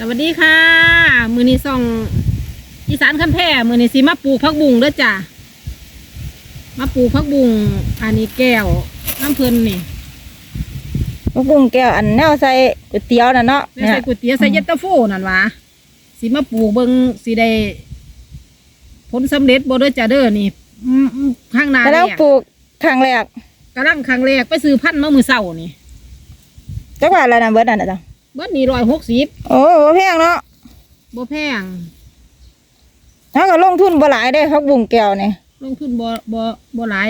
สวัสดีค่ะ มือนี้ส่องอีสานคำแพร่มือนี้สิมาปลูกพักบุงเด้อจ้ะมาปลูกพักบุงอันนี้แก้วน้ำเพลินนี่ลูกบุ้งแก้วอันแนวใส่ก๋วยเตี๋ยวน่ะเนาะแล้วใส่ก๋วยเตี๋ยวใส่เย็ดตาโฟนั่นวะสิมาปลูกเบิงสิได้ผลสำเร็จบ่เด้อจ้ะเด้อนี่อืมอืมข้างหน้าแต่แล้วเนี่ยปลูกครั้งแรกกำลังครั้งแรกไปซื้อพันธุ์มามือเศร้านี่จักว่าอะไรนะเบิดนั่นน่ะจ้ะ เบิดนี่ร้อยหกสิบโอ้บ่แพงเนาะบ่แพงถ้าก็ลงทุนบ่หลายเด้พักบุ้งแก้วนี่ลงทุนบ่บ่บ่หลาย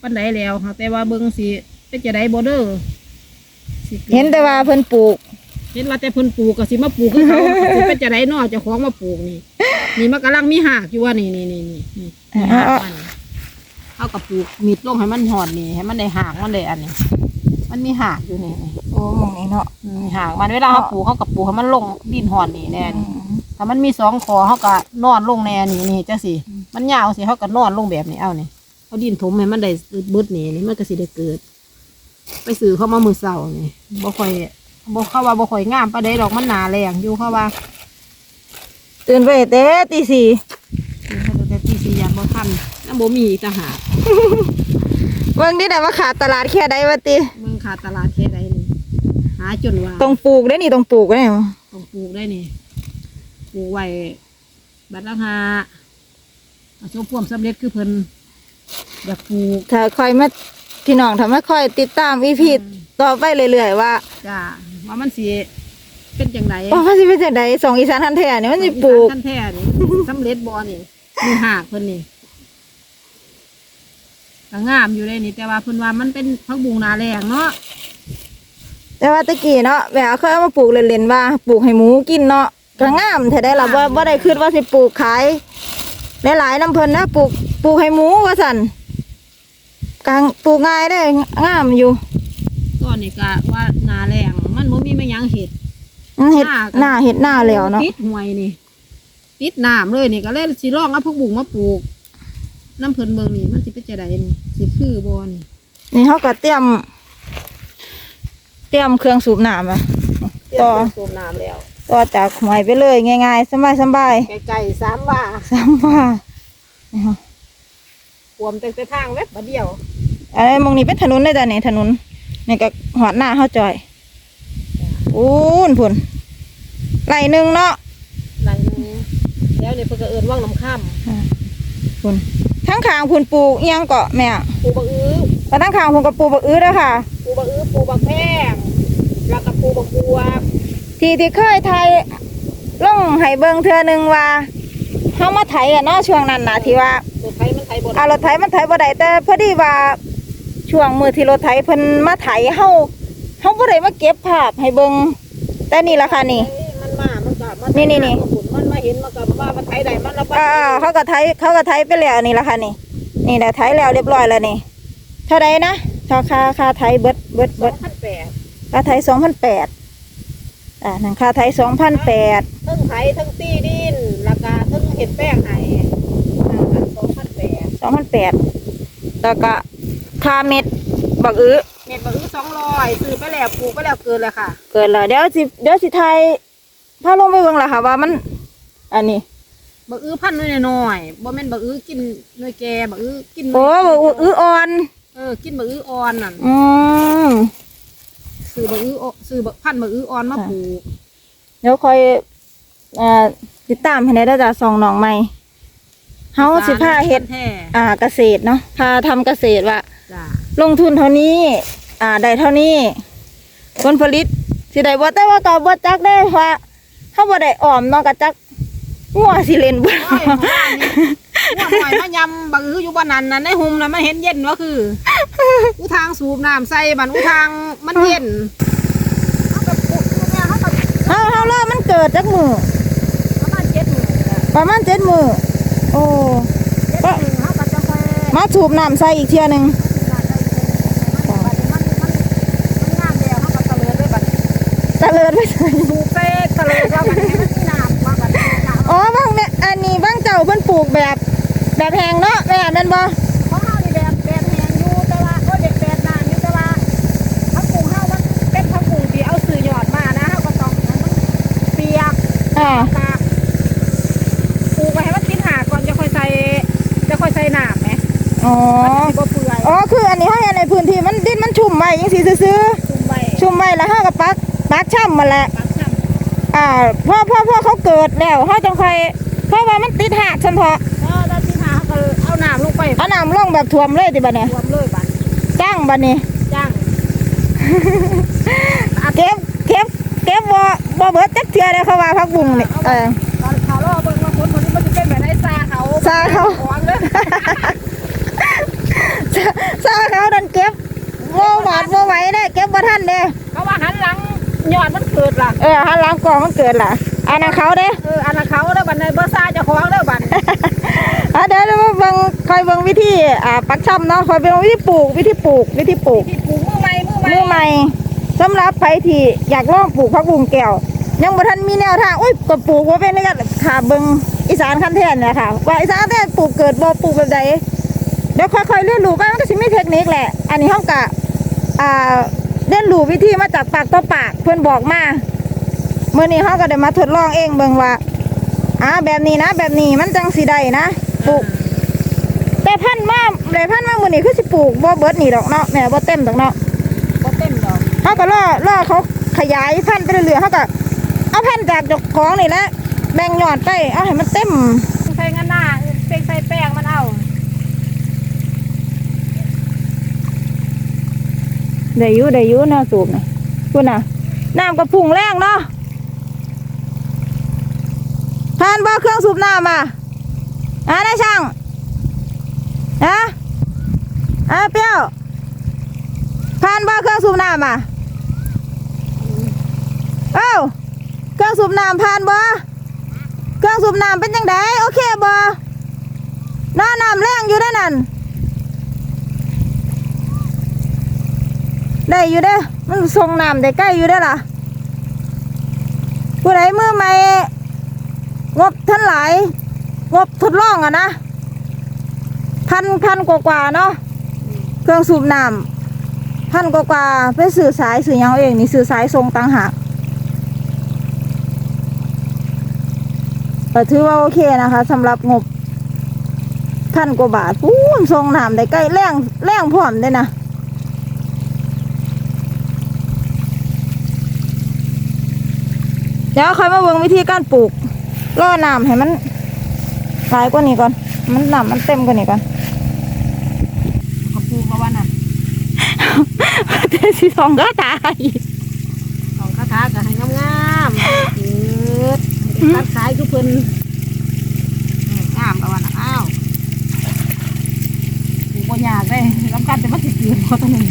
ปานใดแล้วค่ะแต่ว่าเบิงสิเป็นจะได้บ่เด้อสิกิเห็นแต่ว่าเพิ่นปลูก เห็นว่าแต่เพิ่นปลูกก็สิมาปลูกคือเขาสิเป็นจะได้นอเจ้าของมาปลูกนี่ นี่มันกำลังมีหากอยู่ว่านี่นี่นี่นี่นี่มีหากมันเขากับปลูกมีดลงให้มันหอดนี่ให้มันได้หากมันได้อันนี้ มันมีหากอยู่นี่นี่โอ้หมองนี้เนาะอืมมีหากมันเวลาเขาปลูกเขากับปลูกให้มันลงดินหอดนี่แน่นี่ถ้ามันมีสองคอเขาก็นอนลงแน่นี่นี่จังสิมันยาวสิเขาก็นอนลงแบบนี้เอานี่เอาดินถมให้มันได้เบิดนี่นี่มันก็สิได้เกิด ไปซื้อเขามามือเสานี่บ่ค่อยบ่เข้าว่าบ่ค่อยงามปานใดดอกมันหนาแรงอยู่เข้าว่า ตื่นไปแต่ตีสี่เขาจะตีสียามบ่ทันน้ำบ่มีอีกต่างหากเบิ่งดิได้ว่าขาดตลาดแค่ใดวะติเมือง ขาดตลาดแค่ใดนี่หาจนว่าต้องปลูกได้นี่ต้องปลูกได้ต้องปลูกได้นี่ปลูกไว้บัดละหาประสบความสำเร็จคือเพิ่นอยากปลูกถ้าค่อยมาพี่น้องถ้าไม่ค่อยติดตามอีพีต่อไปเรื่อยๆว่าจ้าว่ามันสิเป็นจังไดว่ามันสิเป็นจังไดสองอีสานทันแท้นี่มันสิปลูก ขั้นแท้นี่ สำเร็จบ่นี่มีหากเพิ่นนี่ ก็งามอยู่เลยนี่แต่ว่าเพิ่นว่ามันเป็นพักบุงนาแรงเนาะแต่ว่าตะกี้เนาะแม่เคยเอามาปลูกเล่นๆว่าปลูกให้หมูกินเนาะก็งามแท้ได้ล่ะบ่บ่ได้คิดว่าสิปลูกขายหลายๆน้ำเพิ่นนะปลูกปลูกให้หมูว่าซั่นกลางปลูกง่ายได้งามอยู่ตอนนี้ก็ว่านาแรงมันบ่มีแม่หยังเห็ดอืมเฮ็ดหน้าก็หน้าเฮ็ดหน้าแล้วเนาะติดห่วยนี่ติดน้ำเลยนี่ก็เลยสิลองเอาพักบุงมาปลูกน้ำเพิ่นเบิ่งนี่ มันสิเป็นจะไดนี่สิคือบ่นี่นี่เฮาก็เตรียม เตรียมเครื่องสูบน้ำอะต่อสูบน้ำแล้วต่อจากหวยไปเลยง่ายๆสบายไกลๆสามว่าๆสามว่านี่ฮะขวมแต่แต่ทางเว็บบัดเดียวอันนี้มองนี่เป็นถนนเลยจ้ะนี่ถนนนี่ก็หอดหน้าเฮาจอยปูนพุ่นไหลหนึ่งเนาะหลังนึงแล้วนี่เพิ่นก็เอิ้นว่างน้ำค่พุ่น ทั้งขางพุ่นปลูกเอียงเกาะแม่ำปูบักอื้อแล้วทั้งขางพุ่นก็ปลูกบักอื้อเด้อค่ะ ปูบักอื้อปูบักแพงแล้วก็ปูบักบัวที่ที่เคยไทยลงให้เบิ่งเทื่อหนึงว่าเฮามาไถอะเนาะช่วงนั้นน่ะที่ว่าตัวไทยมันไทยบ่อารถไถมันไถบ่ได้แต่พอดีว่าช่วงมือที่รถไถเพิ่นมาไถเฮาเฮาบ่ได้มาเก็บภาพให้เบิ่งแต่นี่ล่ะค่ะนี่ มันมามันก็มันนี่นี่นี่ มันมาเห็นมันก็ว่ามันไทยได้มันแล้วอ่าเขาก็ไถเขาก็ไถไปแล้วนี่ล่ะค่ะนี่ นี่แหละไถแล้วเรียบร้อยแล้วนี่ เท่าใดนะค่าค่าค่าไถเบิดเบิดสอเบิงดพันแปดค่าไถ2,800อ่านั่นค่าไถ2,800ทั้งไทยทั้งตีดินแล้วก็ทั้งเห็ดแป้งไห้สองพันแปด2,800แล้วก็ค่าเม็ดบักอื้อเม็ดบักอื้อสองร้อยซื้อไปแล้วปลูกไปแล้วเกินเลยค่ะ เกิดแล้วเดี๋ยวสิเดี๋ยวสิไทยพาลงไปเบิ่งล่ะค่ะว่ามัน อันนี้ บักอื้อพันน้อยน้อยๆบ่แม่นบักอื้อกินหน่วยแก่บักอื้อกินโอ้บักอื้ออ่อนเออกินบักอื้ออ่อนนั่นอืมซื้อบักอื้ออ่อนซื้อบักพันธุ์บักอื้ออ่อนมาปลูกเดี๋ยวคอยอ่าติดตามให้ได้จ้ะสองน้องใหม่เฮาสิพาเฮ็ด แท้อ่าเกษตรเนาะพาทำเกษตรว่า จ้าลงทุนเท่านี้ อ่า ได้เท่านี้ ผลผลิตสิได้บ่แต่ว่าก็บ่จักได้ว่าเฮาบ่ได้ออมเนาะก็จัก งัวสิเล่นบ่โอ้ยหมู่บ้านนี่หัวหน่อยมายำบักอื้ออยู่บ้านนั้นน่ะในหุมน่ะมันเห็นเย็นว่าคือ อุทางสูบน้ำใส่บันอุทางมันเย็นเขากับปลูกอยู่เนี่ยเขากับเฮาเฮาเริ่มมันเกิดจักมือประมาณเจ็ดหมื่นแหละประมาณ7มื้อโอ้เจ็ดหมื่นเขาก็จะไปมาสูบน้ำใส่อีกเที่ยหนึงมันมันมันงามแล้วเขาก็ตะเลิดด้วยบัด ตะเลิดไปใส่ สูบเซ่ เพิ่นปลูกแบบแบบแหงเนาะแม่แม่นบ่ของเดีแบบแบบแพงอยู่แต่ว่าเขเด็กแบบนาอยู่แต่ว่าผักกุงเฮาเป็นผักกุงที่เอาสื่อหยอดมานะฮาก็ต้องมันเปียกอ่าปลูกไว้ให้มันติดหากก่อนจะค่อยใส่จะค่อยใส่หนาไหมอ๋อมันสิเปื่อยอ๋อคืออันนี้เฮาเฮ็ดในพื้นที่มันดินมันชุ่มไว้จังสีซื้อชุ่มใว้ๆชุ่มไว้แล้วห้ากระปักปักช่ำมาแล้วอ่าพ่อพ่อพ่อเขาเกิดแล้วห้าจะค่อย เพราะว่ามันติดหากซั่นพอเออแล้วที่หาเขาก็เอาน้ำลงไปเอาน้ำลงแบบท่วมเลยติบัดนี้รวมเลยบัดจ้างบัดนี้จ้างเก็บเก็บเก็บบ่บ่เบิดจักเทื่อเลยเขาว่าพักบุ้งนี่เออตอนเขาล่อเบิ่งว่าคนคนนี้มันจะเป็นแบบไหนซาเขาซาเขาของเลยซาเขาดันเก็บบ่หวาดบ่ไหวเด้เก็บบ่ทันเด้เขาว่าหันหลังยอดมันเกิดล่ะเออหันหลังกองมันเกิดล่ะ อันนั้นเขาเด้เอออันนั้นเขาเด้อบัดในบ่ซาเจ้าของเด้อบัดอะเดี๋ยวเรามาเบิ่งคอยเบิ่งวิธีอ่าปักช่ำเนาะคอยเบิ่งวิธีปลูกวิธีปลูกวิธีปลูกที่ปลูกมือใหม่มือใหม่มือใหม่สำหรับใครที่อยากลองปลูกผักบุ้งแก้วยังบ่ทันมีแนวทางอุ้ยก็ปลูกว่าเป็นนี่ก็ค่ะเบิ่งอีสานคันแทนเนี่ยค่ะว่าอีสานคันแทนปลูกเกิดบ่ปลูกแบบใดเดี๋ยวค่อยๆเรียนรู้ไปมันก็สิมีเทคนิคแหละ อันนี้เฮาก็อ่าเรียนรู้วิธีมาจากปากต่อปากเพิ่นบอกมา เมื่อนี้เฮาก็ได้มาทดลองเองเบิ่งว่าอ่าแบบนี้นะ แบบนี้มันจังสิได้นะปลูกแต่พันธุ์มาเลยพันธุ์มามื้อนี้คือสิปลูกบ่เบิดนี่ดอกเนาะแม่บ่เต็มดอกเนาะบ่เต็มดอกเขาก็ล่อล่อเขาขยายพันธุ์ไปเรื่อยๆเขาก็เอาพันธุ์จากเจ้าของนี่แหละแบ่งยอดไปเอาให้มันเต็มใส่งานหน้าเป็นใส่แป้งมันเอาได้อยู่ได้อยู่แนวสูบนี่คุณน่ะน้ำกระพุ่งแรงเนาะ ผ่านบ่เครื่องสูบน้ำอะอะนายช่างอะอะเปี้ยวผ่านบ่เครื่องสูบน้ำอะเอ้าเครื่องสูบน้ำผ่านบ่เครื่องสูบน้ำเป็นยังไงโอเคบ่น้าน้ำแรงอยู่ได้นั่นได้อยู่เด้มันส่งน้ำได้ใกล้อยู่ได้อล่ะผู้ใดมือใหม่ งบท่านหลายงบทดลองอะนะพันพันกว่ากว่าๆเนาะเครื่องสูบน้ำพันกว่ากว่าๆไปสื่อสายสื่อหยังเอาเองนี่สื่อสายทรงต่างหากแต่ถือว่าโอเคนะคะสำหรับงบพันกว่าบาทปู้นทรงน้ำได้ใกล้แรงแรงพร้อมได้นะเดี๋ยวค่อยมาเบิ่งวิธีการปลูก ล่อน้ำให้มันหลายกว่านี้ก่อน มันน้ำมันเต็มกว่านี้ก่อนก็ปลูกมาวันน่ะเทสีทองก็ตายของคาถาก็ให้งามๆเกิดให้ได้ตัดขายทุกเพิ่นอืมงามเอาวันน่ะอ้าวปลูกบ่ยากเลยลำกันแต่มันสิเกิดบ่ตัวนี้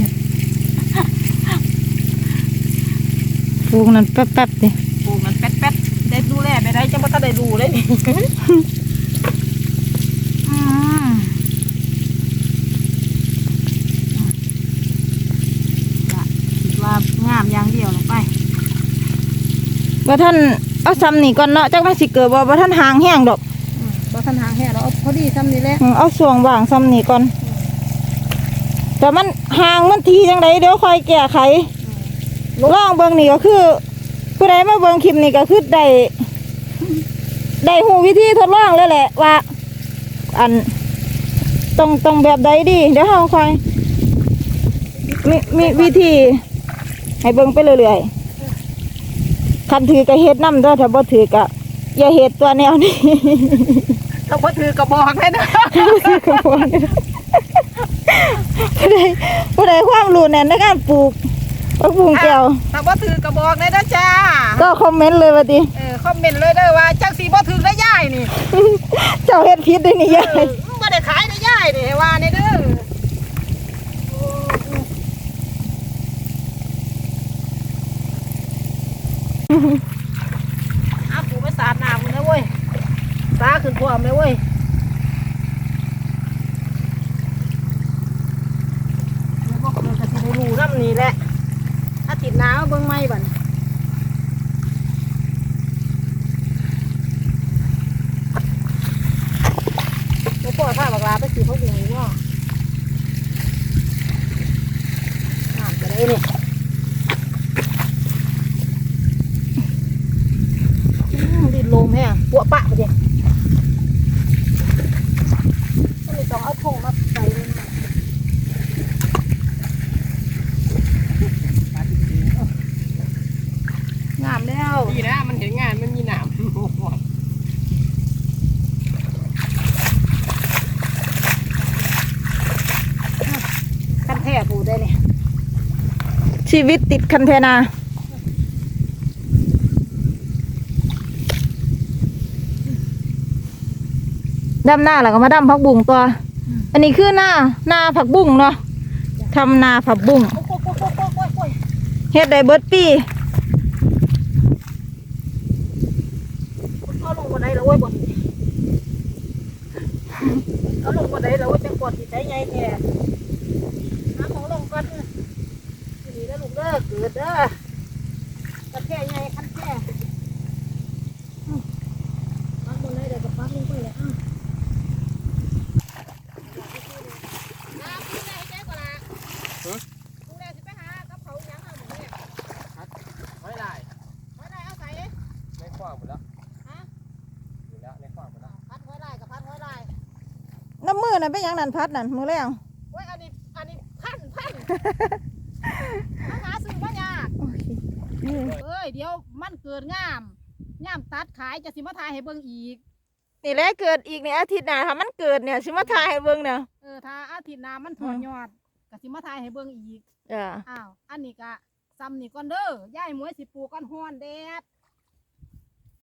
ปลูกนั่นแป๊บๆดิ ได้ดูแลไปได้จังบ่ทันได้ดูเลยนี่อืมคิดว่างามอย่างเดียวลงไปว่าท่านเอาซ้ำนี่ก่อนเนาะจักมันสิเกิดบ่ว่าท่านหางแห้งดอกอืมบ่ทันหางแห่เราเอาพอดีซ้ำนี่แหละอืมเอาส่วงว่างซ้ำนี่ก่อนแต่มันหางมันทีจังไดเดี๋ยวค่อยแก้ไขลองเบิ่งนี่ก็คือ ผู้ใดมาเบิ่งคลิปนี่ก็คือได้ได้หูวิธีทดลองเลยแหละว่า อันตรงตรงแบบใดดี เดี๋ยวเราค่อยมีมีวิธี ให้เบิ่งไปเรื่อยๆคันถือก็เฮ็ดน้ำเด้อถ้าบ่ถือก็อย่าเฮ็ดตัวแนวนี้เราบ่ถือกระบอกเลยนะผู้ใดผู้ใดความรู้แน่นในการปลูก ผักบุ้งแก้วถ้าบ่ถือกระบอกเลยนะจ้า ก็คอมเมนต์เลยว่าติเออคอมเมนต์เลยเด้อว่าจังสีบ่ถือได้ย่ายนี่ เจ้าเฮ็ดผิดด้วยนี่ยาเอยอบ่ได้ขายได้ย่ายนี่ให้ว่านี่เด้อเอาปูไปสาดน้ำมันนะเว้ยสาขึ้นพร้อมเลยเว้ยแล้วบอกเลยก็สิได้รู้น้ำนี่แหละ ถ้าติดน้ำเบิ่งไม่บัดนแล้วพ่อถ้าบักลาไปสีเขาบุงอีกเนาะน้ำจะได้เนี่ยอืมดินลมแห้งปวปะไปเดียวก็เลยต้องเอาทงมาใส่เลย ชีวิตติดคันเทนาดำหน้าแล้วก็มาดำผักบุ้งตัว อันนี้คือหน้าหน้าผักบุ้งเนาะทำนาผักบุ้งเฮ็ดได้เบิดปีเอาลงบนไหนแล้วเว้ยบนเอาลงบนไหนแล้วเว้ยจังกดที่ใจใหญ่แท้หาของลงก่อนนี่แล้วลูกเด้ อเกิดเด้อกระแค่ใหญ่คันแค่ปักบนไหนเดี๋ยวก็ปักลงไปเลยอะน้ำคุณแม่ให้แจ้งก่อนละคุณแม่สิไปหากับเขาหยังเอาหมูเนี่ยไม่ได้ไว้ได้เอาใส่ในขวางหมดแล้วฮะอยู่แล้วในขวางหมดแล้วพัดไว้ได้กับพัดไว้ได้น้ำมือนั่นเป็นหยังนั่นพัดนั่นมือแรง โอ้ยอันนี้ อันนี้พันพันมาหาซื้อมายาก โอเค เอ้ยเดี๋ยวมันเกิดงามงามตัดขายจะสิมาทายให้เบิ่งอีก นี่แหละเกิดอีกในอาทิตย์หน้าถ้ามันเกิดเนี่ยสิมาทายให้เบิ่งเนี่ยเออถ้าอาทิตย์หน้ามันถอนยอดก็สิมาทายให้เบิ่งอีกจ้ะอ้าว อันนี้ก็ซ้ำนี่ก่อนเด้อย่ายหมวยสิปลูกก่อนฮ้อนแดด